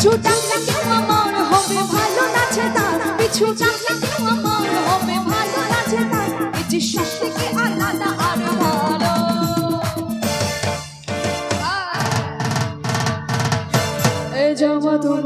পিছু টাকলে কেউ মন হবে ভালো নাচে তার পিছু টাকলে কেউ মন হবে ভালো নাচে তার এই যে সব থেকে আলাদা আর ভালো? এই জমা তোমার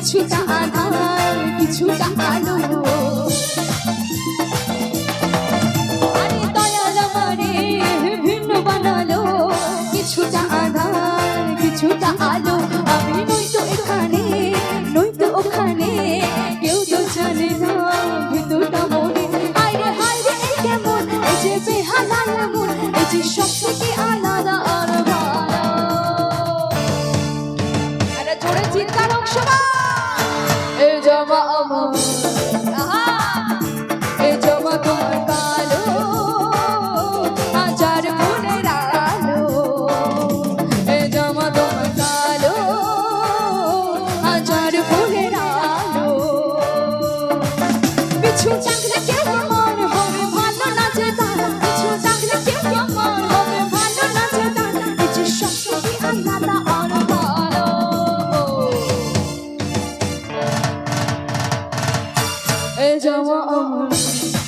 কিছু আধার কিছুটা আলো আরে দয়াল আমারে, ভিন্ন বানালো। কিছুটা আধার কিছুটা আলো আমি নই তো কেউ তো জানে না, ভিতরটা মনে। আরে হায় লোকসভা এই জমা আমার Thank you.